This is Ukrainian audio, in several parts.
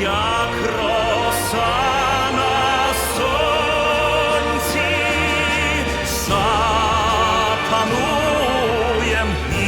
як роса на сонці, запануєм і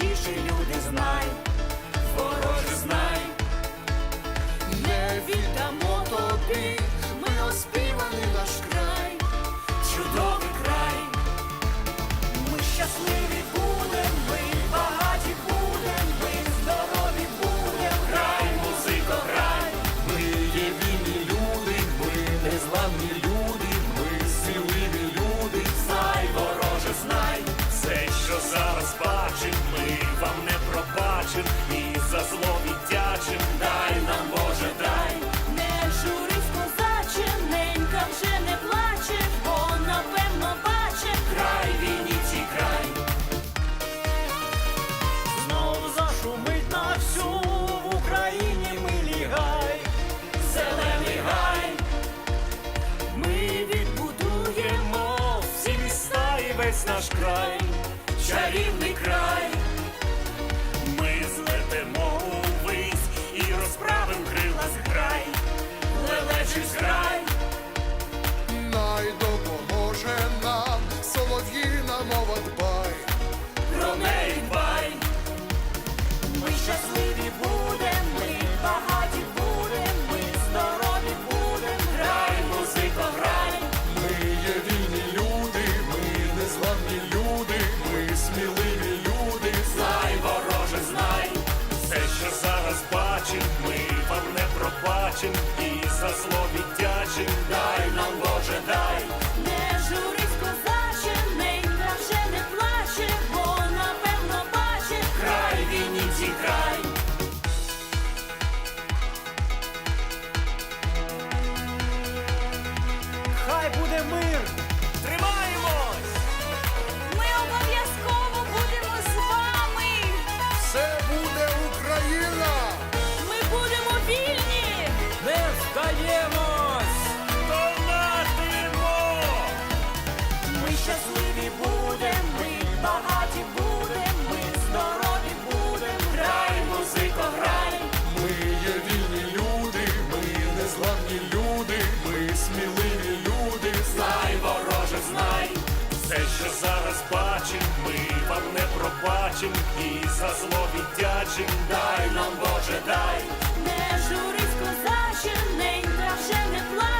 найкрутіші люди знай, вороже знай. Не віддамо тобі, ми оспіваний наш край, чудовий край. Ми щасливі будем, ми багаті будем, ми здорові будем, грай, музико, грай. Ми є вільні люди, ми незламні люди, ми сміливі люди, знай, вороже, знай. Все, що зараз не пробачим і за зло віддячим. Дай нам, Боже, дай. Не журись, козаче, ненька вже не плаче, бо напевно баче. Край війніці край. Знов зашумить на всю в Україні милі гай, зелений гай. Ми відбудуємо всі міста і весь наш край, чарівний край. Пробачим і за зло віддячим. дай нам, Боже, дай. Не журись, козаче, ненька вже не плаче, бо напевно баче. Край, війніці, край. Хай буде мир. Здаємось! Донатимо! Ми щасливі будем, ми багаті будем, ми здорові будем, грай, музико, грай, Ми є вільні люди, ми незламні люди, ми сміливі люди. знай, вороже, знай, Все, що зараз бачим, ми вам не пробачим і за зло віддячим. дай нам, Боже, дай, Не козаче, ненька вже не плаче,